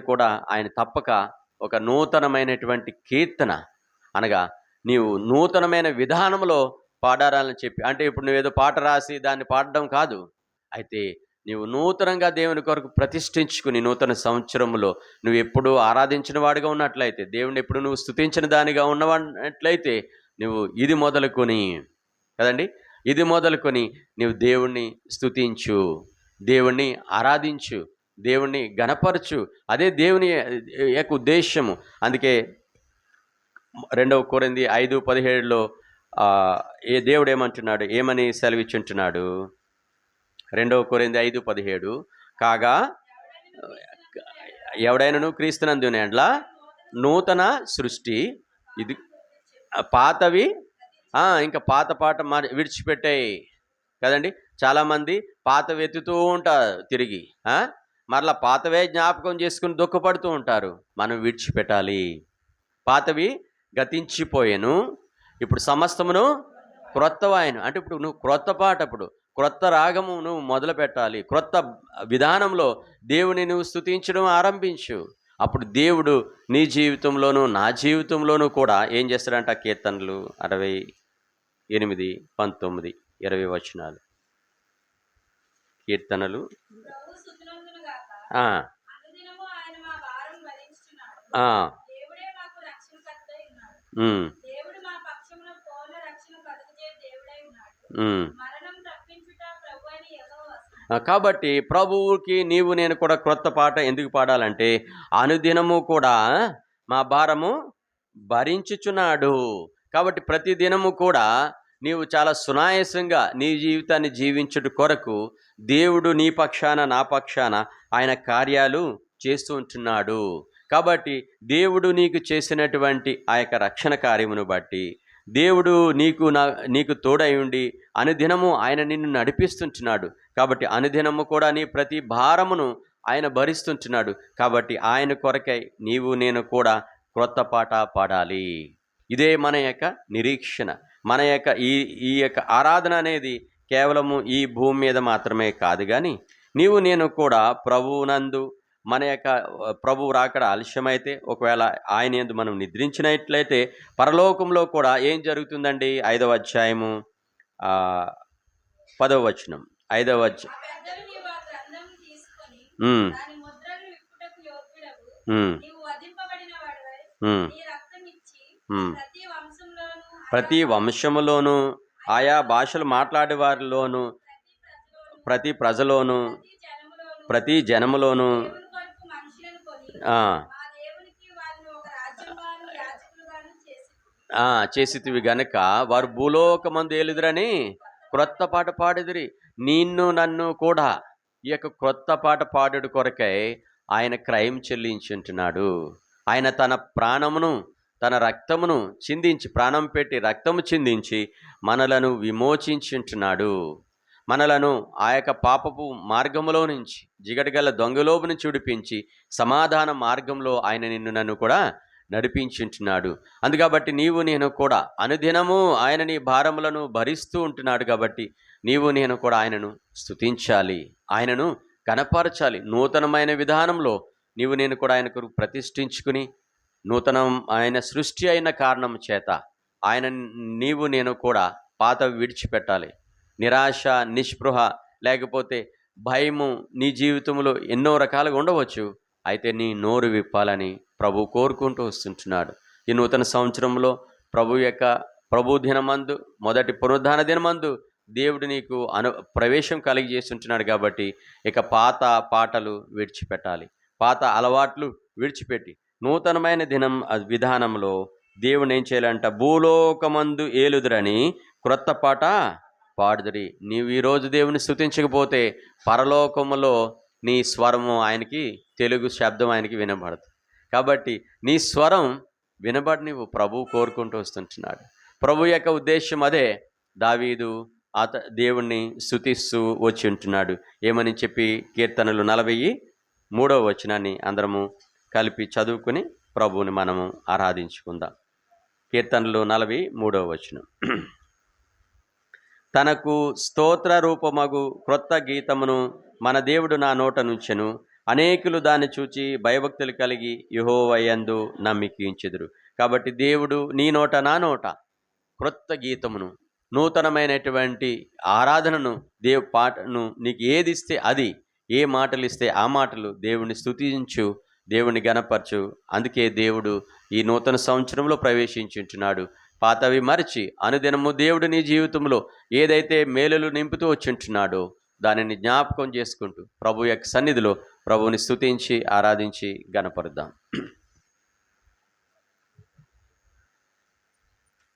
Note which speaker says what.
Speaker 1: కూడా ఆయన తప్పక ఒక నూతనమైనటువంటి కీర్తన అనగా నీవు నూతనమైన విధానంలో పాడాలని చెప్పి. అంటే ఇప్పుడు నువ్వేదో పాట రాసి దాన్ని పాడడం కాదు. అయితే నీవు నూతనంగా దేవుని కొరకు ప్రతిష్ఠించుకుని నూతన సంవత్సరంలో నువ్వు ఎప్పుడు ఆరాధించిన వాడిగా ఉన్నట్లయితే దేవుని ఎప్పుడు నువ్వు స్థుతించిన దానిగా ఉన్నట్లయితే నువ్వు ఇది మొదలుకొని కదండి? ఇది మొదలుకొని నీవు దేవుణ్ణి స్థుతించు దేవుణ్ణి ఆరాధించు. దేవుణ్ణి గణపరచు. అదే దేవుని యొక్క ఉద్దేశము అందుకే రెండవ కోరింది ఐదు పదిహేడులో ఏ దేవుడు ఏమంటున్నాడు? ఏమని సెలవిచ్చుంటున్నాడు? రెండవ కోరింది ఐదు పదిహేడు. కాగా ఎవడైనను క్రీస్తునందు ఎడ్ల నూతన సృష్టి. ఇది పాతవి ఇంకా పాత పాట మరి విడిచిపెట్టాయి. కదండి? చాలామంది పాత వెతుతూ ఉంటారు తిరిగి మరలా పాతవే జ్ఞాపకం చేసుకుని దుఃఖపడుతూ ఉంటారు. మనం విడిచిపెట్టాలి. పాతవి గతించిపోయాను. ఇప్పుడు సమస్తమును క్రొత్తవాయను. అంటే ఇప్పుడు నువ్వు క్రొత్త పాట అప్పుడు క్రొత్త రాగము నువ్వు మొదలు పెట్టాలి క్రొత్త విధానంలో దేవుని నువ్వు స్థుతించడం ఆరంభించు. అప్పుడు దేవుడు నీ జీవితంలోనూ నా జీవితంలోనూ కూడా ఏం చేస్తాడంట? కీర్తనలు అరవై ఎనిమిది పంతొమ్మిది ఇరవై వచనాలు. కీర్తనలు కాబట్టి ప్రభువుకి నీవు నేను కూడా క్రొత్త పాట ఎందుకు పాడాలంటే అనుదినము కూడా మా భారము భరించుచున్నాడు. కాబట్టి ప్రతి దినము కూడా నీవు చాలా సునాయాసంగా నీ జీవితాన్ని జీవించుట కొరకు దేవుడు నీ పక్షాన నా పక్షాన ఆయన కార్యాలు చేస్తూ ఉంటున్నాడు. కాబట్టి దేవుడు నీకు చేసినటువంటి ఆ యొక్క రక్షణ కార్యమును బట్టి దేవుడు నీకు నా నీకు తోడై ఉండి అనుదినము ఆయన నిన్ను నడిపిస్తుంటున్నాడు. కాబట్టి అనుదినము కూడా నీ ప్రతి భారమును ఆయన భరిస్తుంటున్నాడు. కాబట్టి ఆయన కొరకై నీవు నేను కూడా క్రొత్త పాట పాడాలి. ఇదే మన యొక్క నిరీక్షణ. మన యొక్క ఈ ఈ యొక్క ఆరాధన అనేది కేవలము ఈ భూమి మీద మాత్రమే కాదు కానీ నీవు నేను కూడా ప్రభువునందు మన యొక్క ప్రభు రాకడ ఆలస్యమైతే ఒకవేళ ఆయన ఎందు మనం నిద్రించినట్లయితే పరలోకంలో కూడా ఏం జరుగుతుందండి? ఐదవ అధ్యాయము పదవ వచనం. ఐదవ అధ్యాయం
Speaker 2: ప్రతి
Speaker 1: వంశములోనూ ఆయా భాషలు మాట్లాడే వారిలోనూ
Speaker 2: ప్రతి ప్రజలోను
Speaker 1: ప్రతి
Speaker 2: జనములోనూ
Speaker 1: జనములోను ప్రతి చేసితివి గనక వారు భూలోకమందు ఏలుదురని క్రొత్త పాట పాడుదిరి. నిన్ను నన్ను కూడా ఈ యొక్క క్రొత్త పాట పాడుడు కొరకై ఆయన క్రయం చెల్లించుంటున్నాడు. ఆయన తన ప్రాణమును తన రక్తమును చిందించి ప్రాణం పెట్టి రక్తము చిందించి మనలను విమోచించుంటున్నాడు మనలను ఆ యొక్క పాపపు మార్గములో నుంచి జిగటగల దొంగలోపుని చూడిపించి సమాధాన మార్గంలో ఆయన నిన్ను నన్ను కూడా నడిపించుంటున్నాడు. అందుకబట్టి నీవు నేను కూడా అనుదినము ఆయన నీ భారములను భరిస్తూ ఉంటున్నాడు కాబట్టి నీవు నేను కూడా ఆయనను స్తుతించాలి. ఆయనను కనపరచాలి నూతనమైన విధానంలో నీవు నేను కూడా ఆయనకు ప్రతిష్ఠించుకుని నూతనం ఆయన సృష్టి అయిన కారణం చేత ఆయన నీవు నేను కూడా పాత విడిచిపెట్టాలి. నిరాశ నిస్పృహ లేకపోతే భయము నీ జీవితంలో ఎన్నో రకాలుగా ఉండవచ్చు. అయితే నీ నోరు విప్పాలని ప్రభు కోరుకుంటూ వస్తుంటున్నాడు. ఈ నూతన సంవత్సరంలో ప్రభు యొక్క ప్రభు దినమందు మొదటి పునరుద్ధాన దినమందు దేవుడు నీకు అను ప్రవేశం కలిగజేస్తుంటున్నాడు కాబట్టి ఇక పాత పాటలు విడిచిపెట్టాలి. పాత అలవాట్లు విడిచిపెట్టి నూతనమైన దినం విధానంలో దేవుని ఏం చేయాలంట? భూలోకమందు ఏలుదురని క్రొత్త పాట పాడుదురి. నీవు ఈరోజు దేవుని స్తుతించకపోతే పరలోకములో నీ స్వరము ఆయనకి తెలుగు శబ్దం ఆయనకి వినబడదు. కాబట్టి నీ స్వరం వినబడి నీవు ప్రభు కోరుకుంటూ వస్తుంటున్నాడు. ప్రభు యొక్క ఉద్దేశం అదే. దావీదు అత దేవుణ్ణి స్థుతిస్తూ వచ్చి ఉంటున్నాడు. ఏమని చెప్పి కీర్తనలు నలభై మూడవ వచనాన్ని అందరము కలిపి చదువుకుని ప్రభువుని మనము ఆరాధించుకుందాం. కీర్తనలు నలభై మూడవ వచనం. తనకు స్తోత్ర రూపమగు క్రొత్త గీతమును మన దేవుడు నా నోట నుంచెను. అనేకులు దాన్ని చూచి భయభక్తులు కలిగి యుహోవయందు నమ్మికించెదురు కాబట్టి దేవుడు నీ నోట నా నోట క్రొత్త గీతమును నూతనమైనటువంటి ఆరాధనను దేవు పాటను నీకు ఏది ఇస్తే అది ఏ మాటలు ఇస్తే ఆ మాటలు దేవుని స్తుతించు. దేవుని గనపరచు అందుకే దేవుడు ఈ నూతన సంవత్సరంలో ప్రవేశించుంటున్నాడు పాతవి మరిచి అనుదినము దేవుడు నీ జీవితంలో ఏదైతే మేలులు నింపుతూ వచ్చింటున్నాడో దానిని జ్ఞాపకం చేసుకుంటూ ప్రభు యొక్క సన్నిధిలో ప్రభువుని స్తుతించి ఆరాధించి గనపరుద్దాం